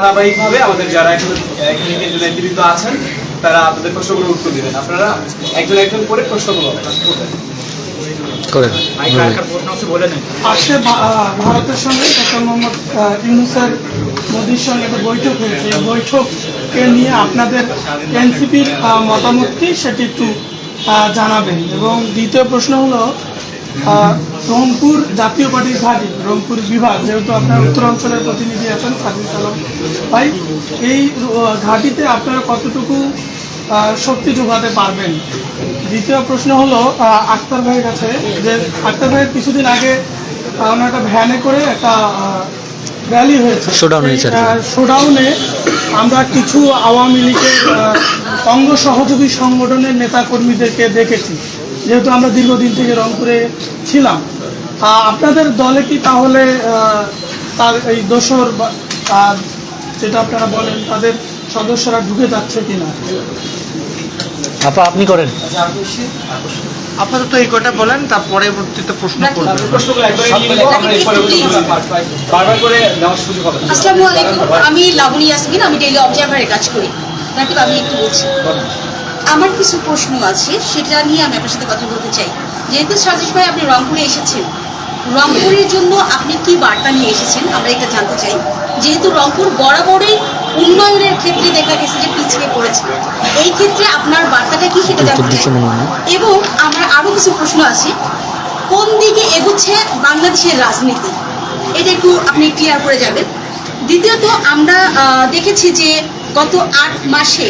ধারাবাহিকভাবে আমাদের যারা এখন নেতৃবৃন্দ আছেন তারা আপনাদের প্রশ্নগুলোর উত্তর দিবেন। আপনারা একজন একজন করে প্রশ্নগুলো করবেন। করেন। ভারতের সঙ্গে ডক্টর মোহাম্মদ ইউনুসের মোদির সঙ্গে একটা বৈঠক হয়েছে। এই বৈঠককে নিয়ে আপনাদের এনসিপির মতামত কি সেটি একটু আহ, জানাবেন। এবং দ্বিতীয় প্রশ্ন হলো আহ, রংপুর জাতীয় পার্টির ঘাঁটি রংপুর বিভাগ যেহেতু আপনার উত্তরাঞ্চলের প্রতিনিধি আছেন সাজিদ আলম ভাই এই ঘাঁটিতে আপনারা কতটুকু শক্তি যোগাতে পারবেন? দ্বিতীয় প্রশ্ন হলো আক্তার ভাইয়ের কাছে যে আক্তার ভাইয়ের কিছুদিন আগে ওনার একটা ভ্যানে করে একটা র্যালি হয়েছে। শোডাউনে আমরা কিছু আওয়ামী লীগের অঙ্গ সহযোগী সংগঠনের নেতা কর্মীদেরকে দেখেছি। যেহেতু আমরা দীর্ঘদিন থেকে রংপুরে ছিলাম আপনাদের দলে কি তাহলে তার এই দোসর বা যেটা আপনারা বলেন তাদের সদস্যরা ঢুকে যাচ্ছে কিনা? আপা আপনি করেন। আপাতত এই কটা বলেন তার পরবর্তীতে প্রশ্ন করবেন। আসসালামু আলাইকুম। আমি লাবণী ইয়াসমিন আমি ডেইলি অবজারভারে কাজ করি। তারপর আমি একটু বলছি। আমার কিছু প্রশ্ন আছে সেটা নিয়ে আমি আপনার সাথে কথা বলতে চাই। যেহেতু সাজেশ ভাই আপনি রংপুরে এসেছেন রংপুরের জন্য আপনি কি বার্তা নিয়ে এসেছেন? আমরা এটা জানতে চাই। যেহেতু রংপুর বরাবরই উন্নয়নের ক্ষেত্রে দেখা গেছে যে পিছিয়ে পড়েছে। এই ক্ষেত্রে আপনার বার্তাটা কি সেটা জানতে চাই। এবং আমার আরও কিছু প্রশ্ন আছে। কোন দিকে এগুচ্ছে বাংলাদেশের রাজনীতি? এটা একটু আপনি ক্লিয়ার করে যাবেন। দ্বিতীয়ত আমরা দেখেছি যে গত আট মাসে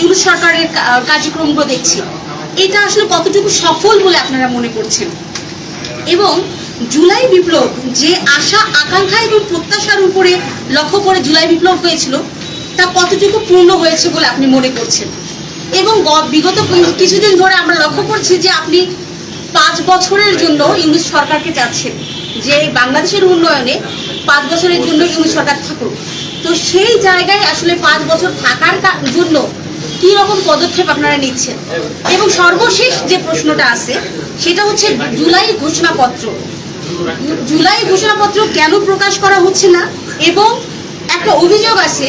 ইউরোপ সরকারের কার্যক্রমগুলো দেখছি। এটা আসলে কতটুকু সফল বলে আপনারা মনে করছেন? এবং জুলাই বিপ্লব যে আশা, আকাঙ্ক্ষা এবং প্রত্যাশার উপরে লক্ষ্য করে জুলাই বিপ্লব হয়েছিল, তা কতটুকু পূর্ণ হয়েছে বলে আপনি মনে করছেন? এবং বিগত কিছুদিন ধরে আমরা লক্ষ্য করছি যে আপনি পাঁচ বছরের জন্য ইংলিশ সরকারকে চাচ্ছেন যে বাংলাদেশের উন্নয়নে পাঁচ বছরের জন্য ইংলিশ সরকার থাকুক। তো সেই জায়গায় আসলে পাঁচ বছর থাকার জন্য কি রকম পদক্ষেপ আপনারা নিচ্ছেন? এবং সর্বশেষ যে প্রশ্নটা আছে সেটা হচ্ছে জুলাই ঘোষণাপত্র। জুলাই ঘোষণাপত্র কেন প্রকাশ করা হচ্ছে না? এবং একটা অভিযোগ আছে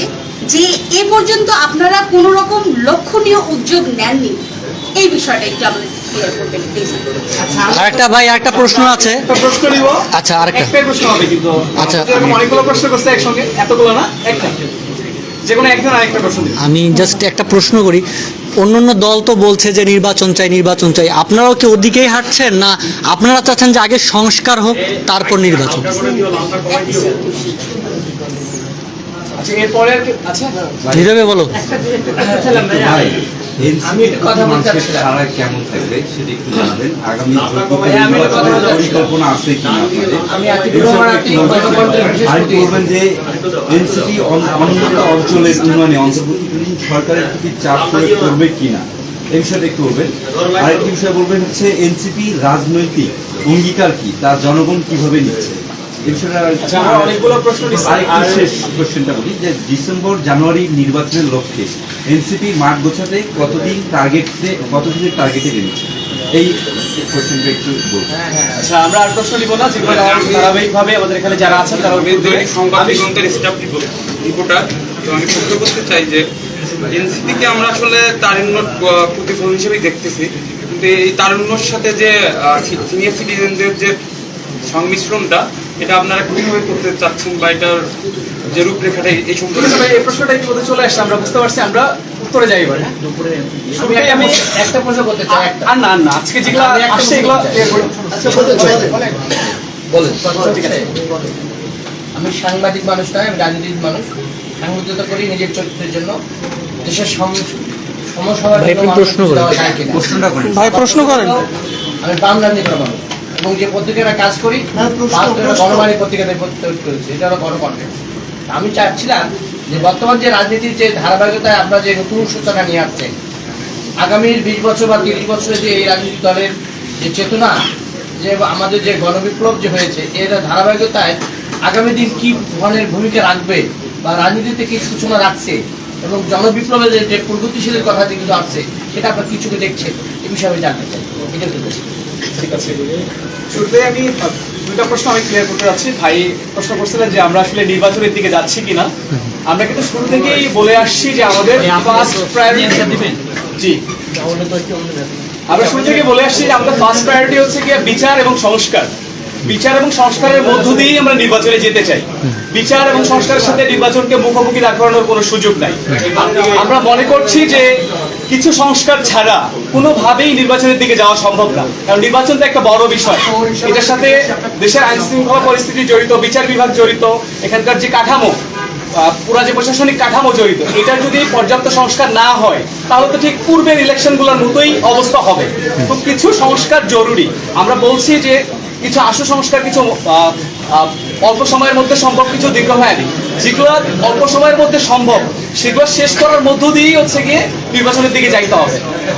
যে এ পর্যন্ত আপনারা কোনো রকম লক্ষণীয় উদ্যোগ নেননি। এই বিষয়টা একটু আমাদের ক্লিয়ার আরেকটা ভাই আরেকটা প্রশ্ন আছে। প্রশ্ন নিব। আচ্ছা, আরেকটা। প্রশ্ন হবে কিন্তু। আচ্ছা। অনেকগুলো প্রশ্ন করছে একসঙ্গে। এতগুলো না একটা। যে কোনো একজন আরেকটা প্রশ্ন আমি জাস্ট একটা প্রশ্ন করি। অন্য অন্য দল তো বলছে যে নির্বাচন চাই নির্বাচন চাই। আপনারাও কি ওদিকেই হাঁটছেন না আপনারা চাচ্ছেন যে আগে সংস্কার হোক তারপর নির্বাচন? আচ্ছা এরপরে আচ্ছা। নীরবে বলো। ভাই আমি কথা বলতে কেমন থাকবে সেটা একটু জানাবেন। আগামী পরিকল্পনা আছে কি না আর বলবেন যে এনসিপি অন্যান্য অঞ্চলের উন্নয়নে অন্তর্বর্তীকালীন সরকারের প্রতি চাপ প্রয়োগ করবে কিনা? এই বিষয়টা একটু বলবেন। আরেকটি বিষয় বলবেন হচ্ছে এনসিপি রাজনৈতিক অঙ্গীকার কি? তা জনগণ কীভাবে নিচ্ছে? আচ্ছা, আমরা অনেকগুলো প্রশ্ন নিচ্ছি। আরেকটু আর- শেষ কোশ্চেনটা বলি যে ডিসেম্বর জানুয়ারি নির্বাচনের লক্ষ্যে এনসিপি মাঠ গোছাতে কতদিন টার্গেটে কতদিনের টার্গেটে এনেছে এই কোশ্চেনটা একটু আচ্ছা আমরা আর প্রশ্ন নিব না যেগুলো ধারাবাহিকভাবে আমাদের এখানে যারা আছেন তারা সংবাদ স্টাফ রিপোর্টার। তো আমি প্রশ্ন করতে চাই যে এনসিপিকে আমরা আসলে তারুণ্য প্রতিফলন হিসেবেই দেখতেছি। কিন্তু এই তারুণ্যর সাথে যে সিনিয়র সিটিজেনদের যে সংমিশ্রণটা এটা আপনারা কীভাবে করতে চাচ্ছেন বা এটার যে রূপরেখাটা এই সম্পর্কে? ভাই, এই প্রশ্নটা ইতিমধ্যে চলে আসছে আমরা বুঝতে পারছি আমরা উত্তরে যাই এবার? আমি আমি একটা প্রশ্ন করতে চাই আর না না আজকে যেগুলো আসছে এগুলো। আচ্ছা আছে। আমি সাংবাদিক মানুষ নয় আমি রাজনীতির মানুষ। সাংবাদিকতা করি নিজের চরিত্রের জন্য। দেশের সম- সমসভার ভাই, জন্য একটু মানুষ প্রশ্ন করেন। ভাই প্রশ্ন করেন। আমি বাম রাজনীতির মানুষ। এবং যে পত্রিকাটা কাজ করি বাহাত্তরটা গণবাণী পত্রিকাতে তৈরি করেছি। এটা হলো গণকণ্ঠ। আমি চাচ্ছিলাম যে বর্তমান যে রাজনীতির যে ধারাবাহিকতায় আমরা যে নতুন সূচনা নিয়ে আসছেন আগামীর বিশ বছর বা তিরিশ বছরে যে এই রাজনৈতিক দলের যে চেতনা যে আমাদের যে গণবিপ্লব যে হয়েছে এর ধারাবাহিকতায় আগামী দিন কি ধরনের ভূমিকা রাখবে বা রাজনীতিতে কি সূচনা রাখছে এবং জনবিপ্লবের যে- যে প্রগতিশীলের কথা যেগুলো আসছে সেটা আপনার কিছুকে দেখছেন। এ বিষয়ে আমি জানতে চাই। ঠিক আছে শুরুতে আমি দুটা প্রশ্ন আমি ক্লিয়ার করতে যাচ্ছি। ভাই প্রশ্ন করছিলেন যে আমরা আসলে নির্বাচনের দিকে যাচ্ছি কিনা। আমরা কিন্তু শুরু থেকেই বলে আসছি যে আমাদের ফার্স্ট প্রায়োরিটি জি। আমরা শুরু থেকে বলে আসছি যে আমাদের ফার্স্ট প্রায়োরিটি হচ্ছে কি বিচার এবং সংস্কার। বিচার এবং সংস্কারের মধ্য দিয়েই আমরা নির্বাচনে যেতে চাই। বিচার এবং সংস্কারের সাথে নির্বাচনকে মুখোমুখি দাঁড় করানোর কোনো সুযোগ নাই। আমরা মনে করছি যে কিছু সংস্কার ছাড়া কোনোভাবেই নির্বাচনের দিকে যাওয়া সম্ভব না। কারণ নির্বাচন তো একটা বড় বিষয়। এটার সাথে দেশের আইন শৃঙ্খলা পরিস্থিতি জড়িত, বিচার বিভাগ জড়িত, এখানকার যে কাঠামো পুরা যে প্রশাসনিক কাঠামো জড়িত, এটার যদি পর্যাপ্ত সংস্কার না হয়, তাহলে তো ঠিক পূর্বের ইলেকশনগুলোর মতোই অবস্থা হবে। তো কিছু সংস্কার জরুরি। আমরা বলছি যে কিছু আশু সংস্কার কিছু অল্প সময়ের মধ্যে সম্ভব কিছু দীর্ঘমেয়াদী। যেগুলো অল্প সময়ের মধ্যে সম্ভব, সেগুলো শেষ করার মধ্য দিয়েই হচ্ছে গিয়ে নির্বাচনের দিকে যাইতে হবে।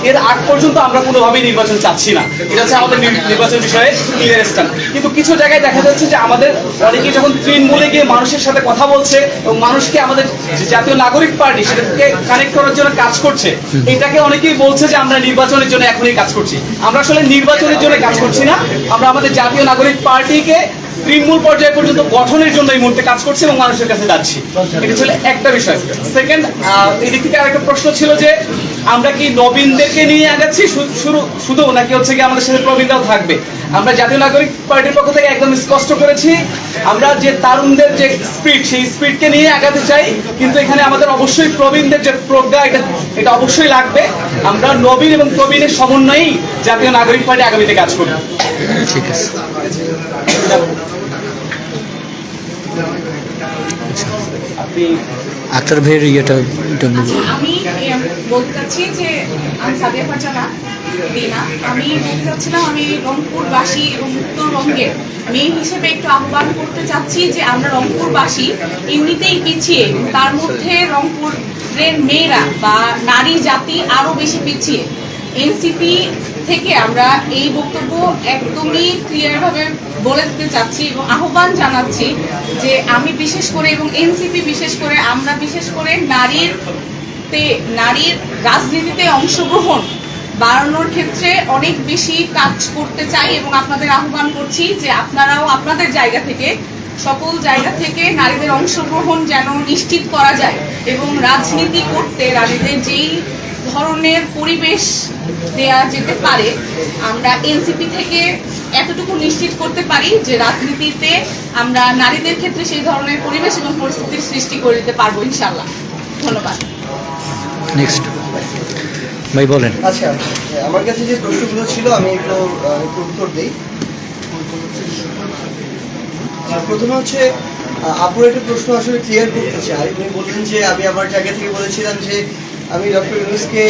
এর আগ পর্যন্ত আমরা কোনোভাবেই নির্বাচন চাচ্ছি না। এটা হচ্ছে আমাদের নির্বাচন বিষয়ে ক্লিয়ার স্ট্যান্ড কিন্তু কিছু জায়গায় দেখা যাচ্ছে যে আমাদের অনেকে যখন তৃণমূলে গিয়ে মানুষের সাথে কথা বলছে এবং মানুষকে আমাদের জাতীয় নাগরিক পার্টি সেটাকে কানেক্ট করার জন্য কাজ করছে, এটাকে অনেকেই বলছে যে আমরা নির্বাচনের জন্য এখনই কাজ করছি। আমরা আসলে নির্বাচনের জন্য কাজ করছি না। আমরা আমাদের জাতীয় নাগরিক পার্টিকে তৃণমূল পর্যায়ে পর্যন্ত গঠনের জন্য এই মুহূর্তে কাজ করছি এবং মানুষের কাছে যাচ্ছি। এটা ছিল একটা বিষয়। সেকেন্ড এই দিক থেকে আরেকটা প্রশ্ন ছিল যে, আমরা কি নবীনদেরকে নিয়ে আগাচ্ছি? শুরু, শুধু নাকি হচ্ছে কি আমাদের সাথে প্রবীণরাও থাকবে? আমরা জাতীয় নাগরিক পার্টির পক্ষ থেকে একদম স্পষ্ট করেছি, আমরা যে তারুণদের যে স্পিড সেই স্পিডকে নিয়ে আগাতে চাই, কিন্তু এখানে আমাদের অবশ্যই প্রবীণদের যে প্রজ্ঞা, এটা এটা অবশ্যই লাগবে। আমরা নবীন এবং প্রবীণের সমন্বয়েই জাতীয় নাগরিক পার্টি আগামীতে কাজ করব। ঠিক আছে। আক্তার ভাইয়ের ইয়েটা। আমি বলতে চাচ্ছি যে আমি সাদিয়া ফারজানা দিনা আমি বলতে চাচ্ছিলাম আমি রংপুরবাসী এবং উত্তরবঙ্গের মেয়ে হিসেবে একটু আহ্বান করতে চাচ্ছি যে আমরা রংপুরবাসী এমনিতেই পিছিয়ে, তার মধ্যে রংপুরের মেয়েরা বা নারী জাতি আরও বেশি পিছিয়ে এনসিপি থেকে আমরা এই বক্তব্য একদমই ক্লিয়ারভাবে বলে দিতে চাচ্ছি এবং আহ্বান জানাচ্ছি যে আমি বিশেষ করে এবং এনসিপি বিশেষ করে, আমরা বিশেষ করে নারীর নারীর রাজনীতিতে অংশগ্রহণ বাড়ানোর ক্ষেত্রে অনেক বেশি কাজ করতে চাই এবং আপনাদের আহ্বান করছি যে আপনারাও আপনাদের জায়গা থেকে, সকল জায়গা থেকে নারীদের অংশগ্রহণ যেন নিশ্চিত করা যায় এবং রাজনীতি করতে, নারীদের যেই ধরনের পরিবেশ দেয়া যেতে পারে আমরা এনসিপি থেকে এতটুকু নিশ্চিত করতে পারি যে রাজনীতিতে আমরা নারীদের ক্ষেত্রে সেই ধরনের পরিবেশ এবং পরিস্থিতির সৃষ্টি করে দিতে পারব ইনশাল্লাহ ধন্যবাদ। নেক্সট ভাই বলেন। আচ্ছা আমার কাছে যে প্রশ্নগুলো ছিল আমি এগুলো একটু উত্তর দিই। প্রথমে হচ্ছে আপুর একটা প্রশ্ন আসলে ক্লিয়ার করতে চাই। উনি বললেন যে আমি আমার জায়গা থেকে বলেছিলাম যে আমি ডক্টর ইউনুসকে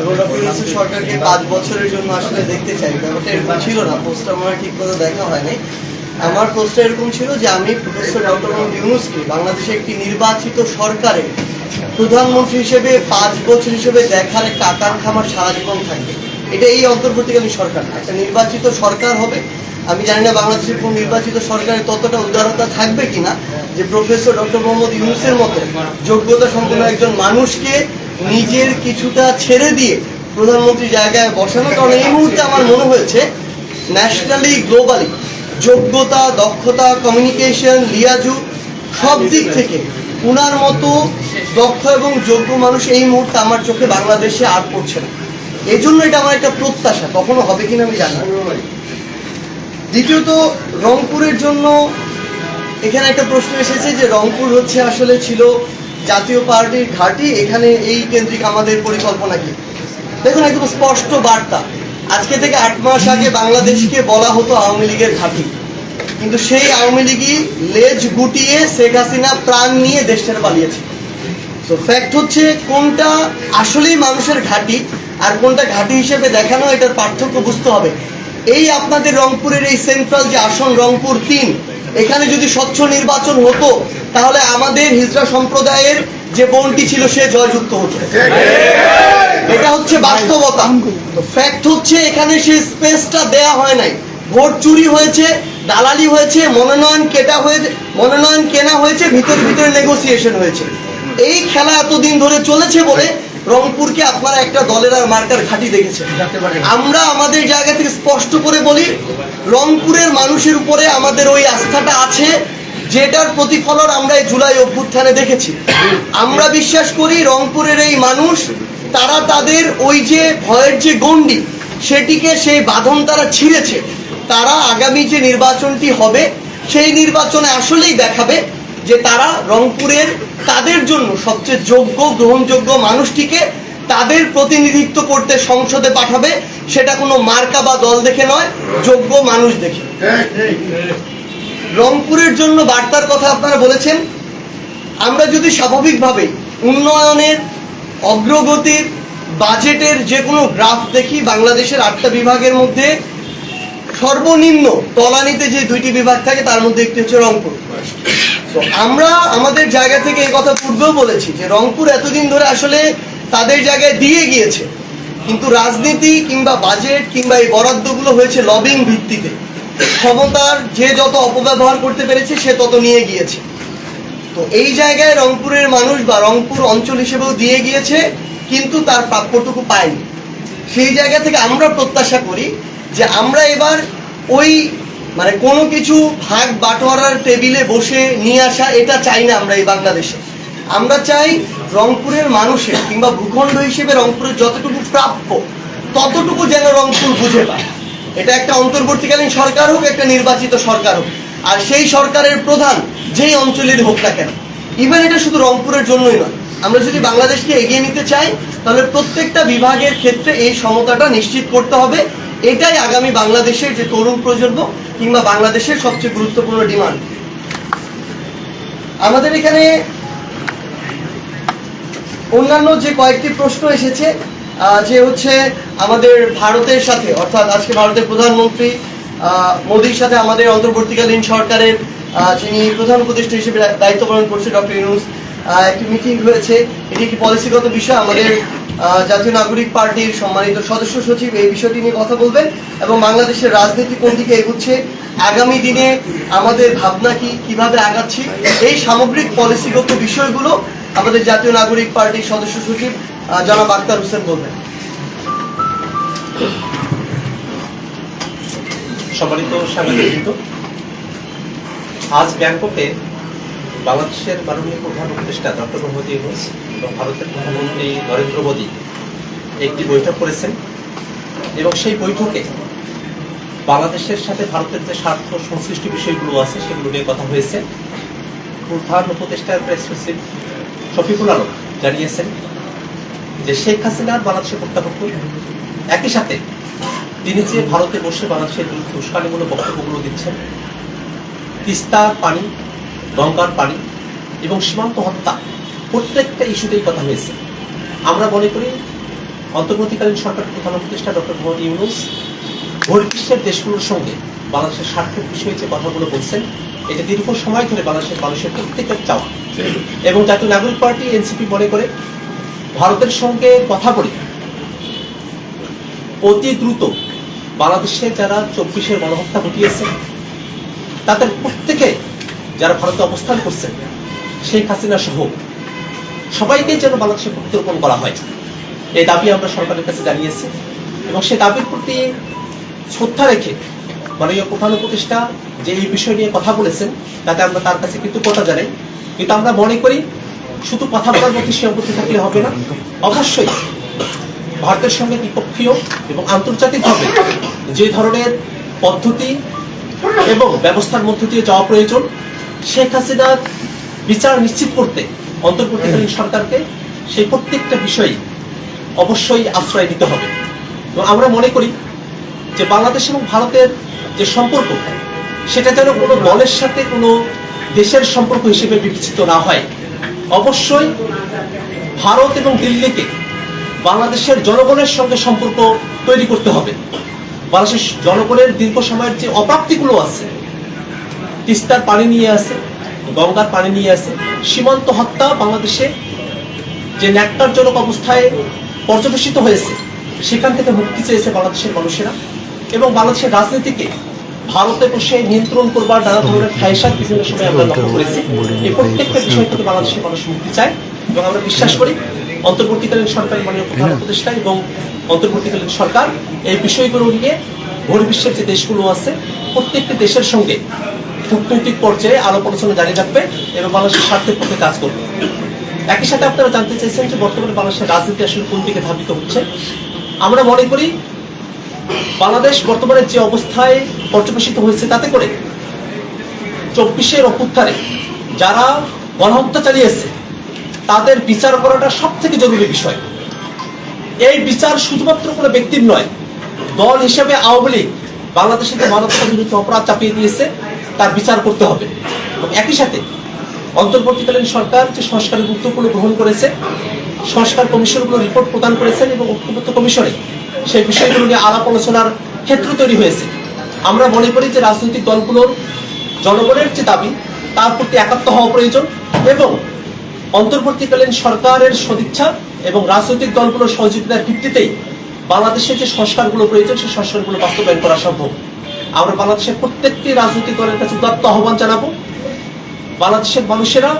এবং ডক্টর ইউনুসের সরকারকে পাঁচ বছরের জন্য আসলে দেখতে চাই। ব্যাপারটা এরকম ছিল না। পোস্টটা আমার ঠিক মতো দেখা হয়নি। আমার পোস্টটা এরকম ছিল যে আমি প্রফেসর ডক্টর মোহাম্মদ ইউনুসকে বাংলাদেশে একটি নির্বাচিত সরকারের প্রধানমন্ত্রী হিসেবে পাঁচ বছর হিসেবে দেখার একটা আকাঙ্ক্ষা আমার সারা জীবন থাকবে। এটা এই অন্তর্বর্তীকালীন সরকার না। একটা নির্বাচিত সরকার হবে। আমি জানি না বাংলাদেশের কোন নির্বাচিত সরকারের ততটা উদারতা থাকবে কিনা যে প্রফেসর ডক্টর মোহাম্মদ ইউনুসের মতো যোগ্যতা সম্পন্ন একজন মানুষকে নিজের কিছুটা ছেড়ে দিয়ে প্রধানমন্ত্রী জায়গায় বসানো। কারণ এই মুহূর্তে আমার মনে হয়েছে ন্যাশনালি গ্লোবালি যোগ্যতা, দক্ষতা কমিউনিকেশন লিয়াজু, সব দিক থেকে উনার মতো দক্ষ এবং যোগ্য মানুষ এই মুহূর্তে আমার চোখে বাংলাদেশে আর পড়ছে না। এই জন্য এটা আমার একটা প্রত্যাশা। কখনো হবে কিনা আমি জানি। দ্বিতীয়ত, রংপুরের জন্য এখানে একটা প্রশ্ন এসেছে যে রংপুর হচ্ছে আসলে ছিল জাতীয় পার্টির ঘাঁটি, এখানে এই কেন্দ্রিক আমাদের পরিকল্পনা কি? দেখুন, একদম স্পষ্ট বার্তা। আজকে থেকে আট মাস আগে বাংলাদেশকে বলা হতো আওয়ামী লীগের ঘাঁটি। কিন্তু সেই আওয়ামী লীগই লেজ গুটিয়ে শেখ হাসিনা প্রাণ নিয়ে দেশ ছেড়ে পালিয়েছে। তো ফ্যাক্ট হচ্ছে, কোনটা আসলেই মানুষের ঘাঁটি আর কোনটা ঘাঁটি হিসেবে দেখানো, এটার পার্থক্য বুঝতে হবে। এই আপনাদের রংপুরের এই সেন্ট্রাল যে আসন, রংপুর তিন এখানে যদি স্বচ্ছ নির্বাচন হতো, তাহলে আমাদের হিজড়া সম্প্রদায়ের যে বোনটি ছিল, সে জয়যুক্ত হতো। এটা হচ্ছে বাস্তবতা। ফ্যাক্ট হচ্ছে, এখানে সেই স্পেসটা দেয়া হয় নাই। ভোট চুরি হয়েছে, দালালি হয়েছে, মনোনয়ন কেটা হয়েছে মনোনয়ন কেনা হয়েছে, ভিতরে ভিতরে নেগোসিয়েশন হয়েছে। এই খেলা এতদিন ধরে চলেছে বলে রংপুরকে আপনারা একটা দলের আর মার্কার ঘাঁটি দেখেছেন। আমরা আমাদের জায়গা থেকে স্পষ্ট করে বলি রংপুরের মানুষের উপরে আমাদের ওই আস্থাটা আছে যেটার প্রতিফলন আমরা এই জুলাই অভ্যুত্থানে দেখেছি। আমরা বিশ্বাস করি রংপুরের এই মানুষ তারা তাদের ওই যে ভয়ের যে গণ্ডি সেটিকে সেই বাঁধন তারা ছিঁড়েছে। তারা আগামী যে নির্বাচনটি হবে সেই নির্বাচনে আসলেই দেখাবে যে তারা রংপুরের তাদের জন্য সবচেয়ে যোগ্য, গ্রহণযোগ্য মানুষটিকে তাদের প্রতিনিধিত্ব করতে সংসদে পাঠাবে, সেটা কোনো মার্কা বা দল দেখে নয়, যোগ্য মানুষ দেখে। রংপুরের জন্য বার্তার কথা আপনারা বলেছেন, আমরা যদি স্বাভাবিকভাবে উন্নয়নের, অগ্রগতির, বাজেটের যে কোনো গ্রাফ দেখি বাংলাদেশের আটটা বিভাগের মধ্যে, সর্বনিম্ন তলানিতে যে দুইটি বিভাগ থাকে তার মধ্যে একটি হচ্ছে রংপুর। তো আমরা আমাদের জায়গা থেকে এই কথা পূর্বেও বলেছি যে রংপুর এতদিন ধরে আসলে তাদের জায়গায় দিয়ে গিয়েছে। কিন্তু রাজনীতি কিংবা বাজেট কিংবা এই বরাদ্দগুলো হয়েছে লবিং ভিত্তিতে। ক্ষমতার যে যত অপব্যবহার করতে পেরেছে, সে তত নিয়ে গিয়েছে। তো এই জায়গায় রংপুরের মানুষ বা রংপুর অঞ্চল হিসেবেও দিয়ে গিয়েছে, কিন্তু তার প্রাপ্যটুকু পায়নি। সেই জায়গা থেকে আমরা প্রত্যাশা করি যে আমরা এবার ওই মানে কোনো কিছু ভাগ বাটোয়ারার টেবিলে বসে নিয়ে আসা, এটা চাই না আমরা এই বাংলাদেশে। আমরা চাই রংপুরের মানুষের কিংবা ভূখণ্ড হিসেবে রংপুরের যতটুকু প্রাপ্য, ততটুকু যেন রংপুর বুঝে পায়। এটা একটা অন্তর্বর্তীকালীন সরকার হোক, একটা নির্বাচিত সরকার হোক। আর সেই সরকারের প্রধান যেই অঞ্চলের হোক না কেন ইভেন এটা শুধু রংপুরের জন্যই নয়। আমরা যদি বাংলাদেশকে এগিয়ে নিতে চাই, তাহলে প্রত্যেকটা বিভাগের ক্ষেত্রে এই সমতাটা নিশ্চিত করতে হবে। এটাই আগামী বাংলাদেশের যে তরুণ প্রজন্ম কিংবা বাংলাদেশের সবচেয়ে গুরুত্বপূর্ণ ডিমান্ড। আমাদের এখানে অন্যান্য যে কয়েকটি প্রশ্ন এসেছে যে হচ্ছে আমাদের ভারতের সাথে, অর্থাৎ আজকে ভারতের প্রধানমন্ত্রী মোদির সাথে আমাদের অন্তর্বর্তীকালীন সরকারের যিনি প্রধান উপদেষ্টা হিসেবে দায়িত্ব পালন করছে ডক্টর ইউনুস একটি মিটিং হয়েছে। এটি একটি পলিসিগত বিষয়। আমাদের জাতীয় নাগরিক পার্টির সম্মানিত সদস্য সচিব এই বিষয়টি নিয়ে কথা বলবেন এবং বাংলাদেশের রাজনীতি কোন দিকে এগুচ্ছে, আগামী দিনে আমাদের ভাবনা কি, কীভাবে আগাচ্ছি, এই সামগ্রিক পলিসিগত বিষয়গুলো আমাদের জাতীয় নাগরিক পার্টির সদস্য সচিব জনাব আক্তার হোসেন বলবেন। সম্মানিত সাংবাদিকবৃন্দ আজ ব্যাংককে বাংলাদেশের মাননীয় প্রধান উপদেষ্টা ডক্টর মোহাম্মদ ইউনুস এবং ভারতের প্রধানমন্ত্রী নরেন্দ্র মোদী একটি বৈঠক করেছেন। এবং সেই বৈঠকে বাংলাদেশের সাথে ভারতের যে স্বার্থ সংশ্লিষ্ট বিষয়গুলো আছে সেগুলো নিয়ে কথা হয়েছে। প্রধান উপদেষ্টার প্রেস সচিব শফিকুল আলম জানিয়েছেন যে শেখ হাসিনার বাংলাদেশে প্রত্যাবর্তন একই সাথে তিনি যে ভারতে বসে বাংলাদেশের উস্কানিমূলক বক্তব্যগুলো দিচ্ছেন তিস্তার পানি গঙ্গার পানি এবং সীমান্ত হত্যা। প্রত্যেকটা ইস্যুতেই কথা হয়েছে। আমরা মনে করি, অন্তর্বর্তীকালীন সরকারের প্রধান উপদেষ্টা ডক্টর মোহাম্মদ ইউনুস বহির্বিশ্বের দেশগুলোর সঙ্গে বাংলাদেশের স্বার্থের বিষয়ে যে কথাগুলো বলছেন, এটা দীর্ঘ সময় ধরে বাংলাদেশের মানুষের প্রত্যেকের চাওয়া। এবং জাতীয় নাগরিক পার্টি, এনসিপি মনে করে, ভারতের সঙ্গে কথা বলে। অতি দ্রুত বাংলাদেশে যারা চব্বিশের গণহত্যা ঘটিয়েছে, তাদের প্রত্যেকে ভারতে অবস্থান করছেন শেখ হাসিনা সহ সবাইকে যেন বাংলাদেশে প্রত্যর্পণ করা হয়। এই দাবি আমরা সরকারের কাছে জানিয়েছি এবং সেই দাবির প্রতি শ্রদ্ধা রেখে মাননীয় প্রধান উপদেষ্টা যে এই বিষয় নিয়ে কথা বলেছেন, তাতে আমরা তার কাছে কৃতজ্ঞতা জানাই। কিন্তু আমরা মনে করি শুধু কথা বলার মধ্যে সীমাবদ্ধ থাকলে হবে না। অবশ্যই ভারতের সঙ্গে দ্বিপক্ষীয় এবং আন্তর্জাতিকভাবে যে ধরনের পদ্ধতি এবং ব্যবস্থার মধ্য দিয়ে যাওয়া প্রয়োজন শেখ হাসিনার বিচার নিশ্চিত করতে, অন্তর্বর্তীকালীন সরকারকে সেই প্রত্যেকটা বিষয় অবশ্যই আশ্রয় নিতে হবে। এবং আমরা মনে করি যে বাংলাদেশ এবং ভারতের যে সম্পর্ক, সেটা যেন কোনো দলের সাথে কোনো দেশের সম্পর্ক হিসেবে বিবেচিত না হয়। অবশ্যই ভারত এবং দিল্লিকে বাংলাদেশের জনগণের সঙ্গে সম্পর্ক তৈরি করতে হবে। বাংলাদেশের জনগণের দীর্ঘ সময়ের যে অপ্রাপ্তিগুলো আছে তিস্তার পানি নিয়ে আসে, গঙ্গার পানি নিয়ে আসে। সীমান্ত হত্যা বাংলাদেশে যে ন্যাক্কারজনক অবস্থায় পর্যবেসিত হয়েছে, সেখান থেকে মুক্তি চেয়েছে বাংলাদেশের মানুষেরা এবং বাংলাদেশের রাজনীতিকে ভারতে বসে নিয়ন্ত্রণ করবার নানা ধরনের খায়সাত বিভিন্ন সময় আমরা লক্ষ্য করেছি। এই প্রত্যেকটা বিষয় থেকে বাংলাদেশের মানুষ মুক্তি চায় এবং আমরা বিশ্বাস করি অন্তর্বর্তীকালীন সরকারের মাননীয় প্রধান উপদেষ্টা এবং অন্তর্বর্তীকালীন সরকার এই বিষয়গুলো নিয়ে ভোর বিশ্বের যে দেশগুলো আছে, প্রত্যেকটি দেশের সঙ্গে কূটনৈতিক পর্যায়ে আলাপ আলোচনা জারি রাখবে এবং বাংলাদেশের স্বার্থের পক্ষে কাজ করবে। একই সাথে আপনারা জানতে চাইছেন যে বর্তমানে বাংলাদেশের রাজনীতি আসলে কোন দিকে ধাবিত হচ্ছে। আমরা মনে করি, বাংলাদেশ বর্তমানে যে অবস্থায় পর্যবেসিত হয়েছে তাতে করে চব্বিশের অভ্যুত্থানে যারা গণহত্যা চালিয়েছে, তাদের বিচার করাটা সব থেকে জরুরি বিষয়। এই বিচার শুধুমাত্র কোনো ব্যক্তির নয়, দল হিসেবে আওয়ামী লীগ বাংলাদেশে যে মানবতা বিরুদ্ধে অপরাধ চাপিয়ে দিয়েছে তার বিচার করতে হবে। একই সাথে অন্তর্বর্তীকালীন সরকার যে সংস্কারের গুরুত্বগুলো গ্রহণ করেছে, সংস্কার কমিশনগুলো রিপোর্ট প্রদান করেছেন এবং ঐক্যবদ্ধ কমিশনে সেই বিষয়গুলো নিয়ে আলাপ আলোচনার ক্ষেত্র তৈরি হয়েছে। আমরা মনে করি যে রাজনৈতিক দলগুলোর জনগণের যে দাবি, তার প্রতি একাত্ম হওয়া প্রয়োজন এবং অন্তর্বর্তীকালীন সরকারের সদিচ্ছা এবং রাজনৈতিক দলগুলোর সহযোগিতার ভিত্তিতেই বাংলাদেশে যে সংস্কারগুলো প্রয়োজন, সেই সংস্কারগুলো বাস্তবায়ন করা সম্ভব। আমরা বাংলাদেশের প্রত্যেকটি রাজনৈতিক দলের কাছে উদাত্ত আহ্বান জানাব। বাংলাদেশের মানুষেরা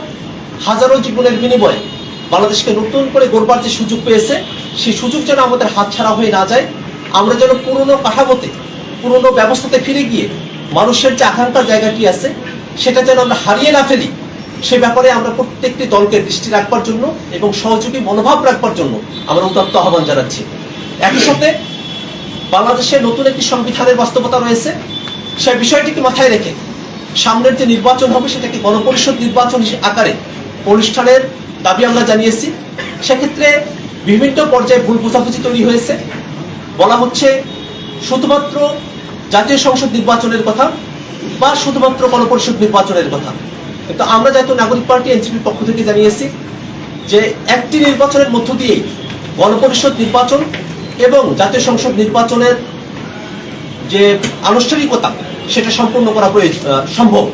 হাজারো জীবনের বিনিময়ে বাংলাদেশকে নতুন করে গড়বার যে সুযোগ পেয়েছে, সেই সুযোগ যেন আমাদের হাতছাড়া হয়ে না যায়। আমরা যেন পুরনো কাঠামোতে, পুরনো ব্যবস্থাতে ফিরে গিয়ে মানুষের যে আকাঙ্ক্ষার জায়গাটি আছে, সেটা যেন আমরা হারিয়ে না ফেলি, সে ব্যাপারে আমরা প্রত্যেকটি দলকে দৃষ্টি রাখবার জন্য এবং সহযোগী মনোভাব রাখবার জন্য আমরা উদাত্ত আহ্বান জানাচ্ছি। একই সাথে বাংলাদেশে নতুন একটি সংবিধানের বাস্তবতা রয়েছে। সেই বিষয়টিকে মাথায় রেখে সামনের যে নির্বাচন হবে, সেটাকে গণপরিষদ নির্বাচন আকারে অনুষ্ঠানের দাবি আমরা জানিয়েছি। সেক্ষেত্রে বিভিন্ন পর্যায়ে ভুল বোঝাবুঝি তৈরি হয়েছে। বলা হচ্ছে, শুধুমাত্র জাতীয় সংসদ নির্বাচনের কথা বা শুধুমাত্র গণপরিষদ নির্বাচনের কথা। কিন্তু আমরা জাতীয় নাগরিক পার্টি, এনসিপির পক্ষ থেকে জানিয়েছি যে একটি নির্বাচনের মধ্য দিয়েই গণপরিষদ নির্বাচন এবং জাতীয় সংসদ নির্বাচনের যে আনুষ্ঠানিকতা, সেটা সম্পূর্ণ করা সম্ভব।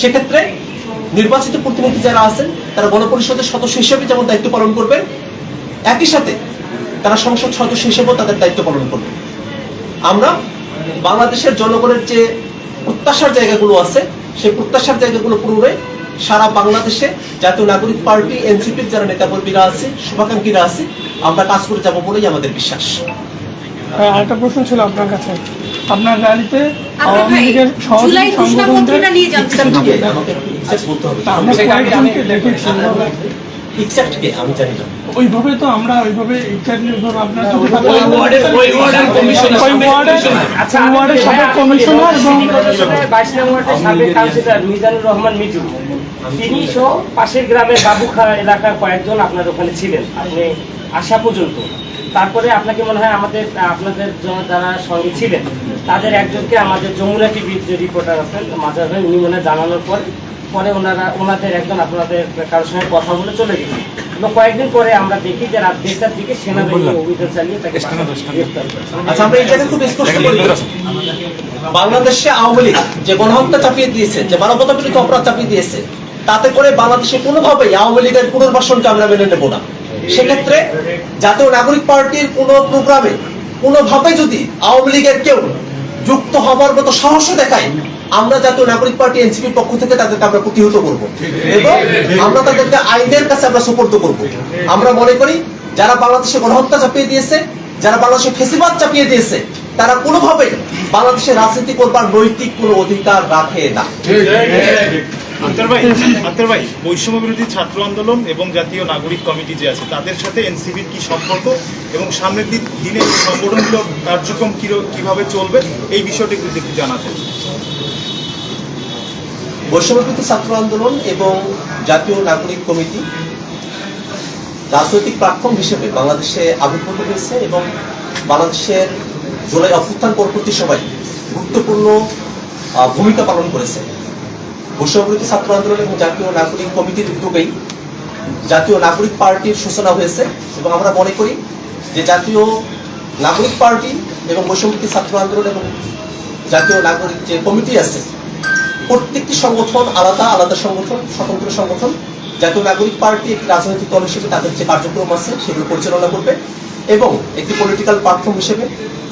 সেক্ষেত্রে নির্বাচিত প্রতিনিধি যারা আছেন, তারা গণপরিষদের সদস্য হিসেবে যেমন দায়িত্ব পালন করবেন, একই সাথে তারা সংসদ সদস্য হিসেবেও তাদের দায়িত্ব পালন করবে আমরা বাংলাদেশের জনগণের যে প্রত্যাশার জায়গাগুলো আছে, সেই প্রত্যাশার জায়গাগুলো পূরণে সারা বাংলাদেশে জাতীয় নাগরিক পার্টি এনসিপির যারা নেতাকর্মীরা আছে শুভাকাঙ্ক্ষীরা আছে আমরা কাজ করে যাব বলেই আমাদের বিশ্বাস। আরেকটা প্রশ্ন ছিল আপনার কাছে। আপনার র্যালিতে আওয়ামী লীগের সহযোগী হবে। আমরা কয়েকজনকে দেখেছি Exact কে? আমি জানি না। ওইভাবে তো আমরা ওইভাবে এক্স্যাক্টলি ওইভাবে আপনার ওই ওয়ার্ডের ওই ওয়ার্ডের কমিশনার ওই ওয়ার্ডের আচ্ছা ওয়ার্ডের সাবেক কমিশনার এবং বাইশ নং সাবেক কাউন্সিলর মিজানুর রহমান মিজু। তিনি সহ পাশের গ্রামের বাবুখা এলাকার কয়েকজন আপনার ওখানে ছিলেন। আপনি আসা পর্যন্ত। তারপরে আপনাকে মনে হয় আমাদের আপনাদের যারা সঙ্গে ছিলেন তাদের একজনকে আমাদের যমুনা টিভির যে রিপোর্টার আছেন মাজার ভাই উনি মনে জানানোর পর পরে ওনারা ওনাদের একজন আপনাদের কারোর সঙ্গে কথা বলে চলে গেছে। এবং কয়েকদিন পরে আমরা দেখি যে রাত দেড়টার দিকে সেনাবাহিনী অভিযান চালিয়ে তাকে আচ্ছা আমরা এই খুব স্পষ্ট করি বাংলাদেশে আওয়ামী লীগ যে গণহত্যা চাপিয়ে দিয়েছে যে মানবতা বিরুদ্ধে অপরাধ চাপিয়ে দিয়েছে তাতে করে বাংলাদেশে কোনোভাবেই আওয়ামী লীগের পুনর্বাসনকে আমরা মেনে নেব না। সেক্ষেত্রে জাতীয় নাগরিক পার্টির কোনো প্রোগ্রামে কোনোভাবে যদি আওয়ামী লীগের কেউ যুক্ত হবার মতো সাহস দেখায়, আমরা জাতীয় নাগরিক পার্টি এনসিপির পক্ষ থেকে তাদেরকে আমরা প্রতিহত করব এবং আমরা তাদেরকে আইনের কাছে আমরা সুপর্দ করব। আমরা মনে করি, যারা বাংলাদেশে গণহত্যা চাপিয়ে দিয়েছে, যারা বাংলাদেশে ফেসিবাদ চাপিয়ে দিয়েছে, তারা কোনোভাবেই বাংলাদেশে রাজনীতি করবার নৈতিক কোনো অধিকার রাখে না। আক্তার ভাই আক্তার ভাই, বৈষম্য বিরোধী ছাত্র আন্দোলন এবং জাতীয় নাগরিক কমিটি যে আছে, তাদের সাথে এনসিবির কি সম্পর্ক এবং সামনের দিন কার্যক্রম কীভাবে চলবে, এই বিষয়টি একটু জানাতে। বৈষম্যবিরোধী ছাত্র আন্দোলন এবং জাতীয় নাগরিক কমিটি রাজনৈতিক প্ল্যাটফর্ম হিসেবে বাংলাদেশে আবির্ভূত হয়েছে এবং বাংলাদেশের জুলাই অভ্যুত্থান পরবর্তী সময় গুরুত্বপূর্ণ ভূমিকা পালন করেছে। বৈষম্যবিরোধী ছাত্র আন্দোলন এবং জাতীয় নাগরিক কমিটির উদ্যোগেই জাতীয় নাগরিক পার্টির সূচনা হয়েছে এবং আমরা মনে করি যে জাতীয় নাগরিক পার্টি এবং বৈষম্যবিরোধী ছাত্র আন্দোলন এবং জাতীয় নাগরিক যে কমিটি আছে, প্রত্যেকটি সংগঠন আলাদা আলাদা সংগঠন, স্বতন্ত্র সংগঠন, জাতীয় নাগরিক পার্টি একটি রাজনৈতিক দল হিসেবে তাদের যে কার্যক্রম আছে সেগুলো পরিচালনা করবে এবং একটি পলিটিক্যাল প্ল্যাটফর্ম হিসেবে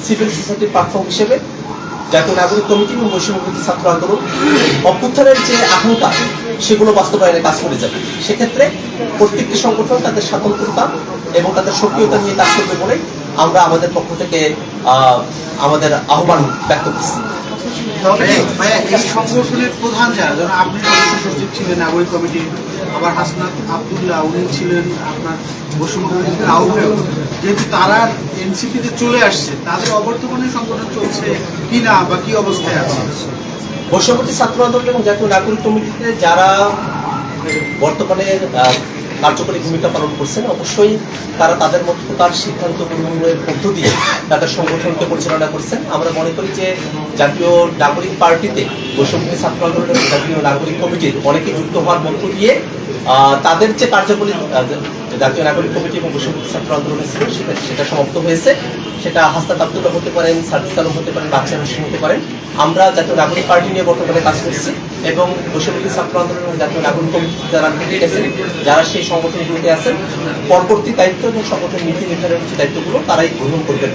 সিভিল সোসাইটির প্ল্যাটফর্ম হিসেবে জাতীয় নাগরিক কমিটি এবং বৈষম্যবিরোধী ছাত্র আন্দোলন অভ্যুত্থানের যে আকাঙ্ক্ষা সেগুলো বাস্তবায়নে কাজ করে যাবে। সেক্ষেত্রে প্রত্যেকটি সংগঠন তাদের স্বাতন্ত্রতা এবং তাদের সক্রিয়তা নিয়ে কাজ করবে বলে আমরা আমাদের পক্ষ থেকে আমাদের আহ্বান ব্যক্ত করছি। সংগঠনের প্রধান যারা সচিব ছিলেন কমিটির হাসনাত আবদুল্লাহ, উনি ছিলেন আপনার বৈষম্য আহ্বায়ক। যেহেতু তারা এনসিপিতে চলে আসছে, তাদের অবর্তমানে সংগঠন চলছে কি না বা কি অবস্থায় আছে? বৈষম্যবর্তী ছাত্র আন্দোলন এবং জাতীয় নাগরিক কমিটিতে যারা বর্তমানে কার্যকরী ভূমিকা পালন করছেন, অবশ্যই তারা তাদের মতো তার সিদ্ধান্ত গ্রহণের মধ্য দিয়ে তাদের সংগঠনকে পরিচালনা করছেন। আমরা মনে করি যে জাতীয় নাগরিক পার্টিতে বৈষম্য ছাত্র আন্দোলন জাতীয় নাগরিক কমিটির অনেকে যুক্ত হওয়ার মধ্য দিয়ে তাদের যে যে জাতীয় নাগরিক কমিটি এবং বৈষম্যবর্তী ছাত্র আন্দোলনের ছিল সেটা সমাপ্ত হয়েছে। সেটা হাস্তাত আব্দুল্লাহ হতে পারেন সার্জিস আলম হতে পারেন বাচ্চা হোসেন হতে পারেন আমরা জাতীয় নাগরিক পার্টি নিয়ে বর্তমানে কাজ করছি এবং বৈষম্যবর্তী ছাত্র আন্দোলন এবং জাতীয় নাগরিক কমিটি যারা থেকে গেছেন যারা সেই সংগঠনগুলোতে আছেন, পরবর্তী দায়িত্ব এবং সংগঠন নীতি নির্ধারণের যে দায়িত্বগুলো, তারাই গ্রহণ করবেন।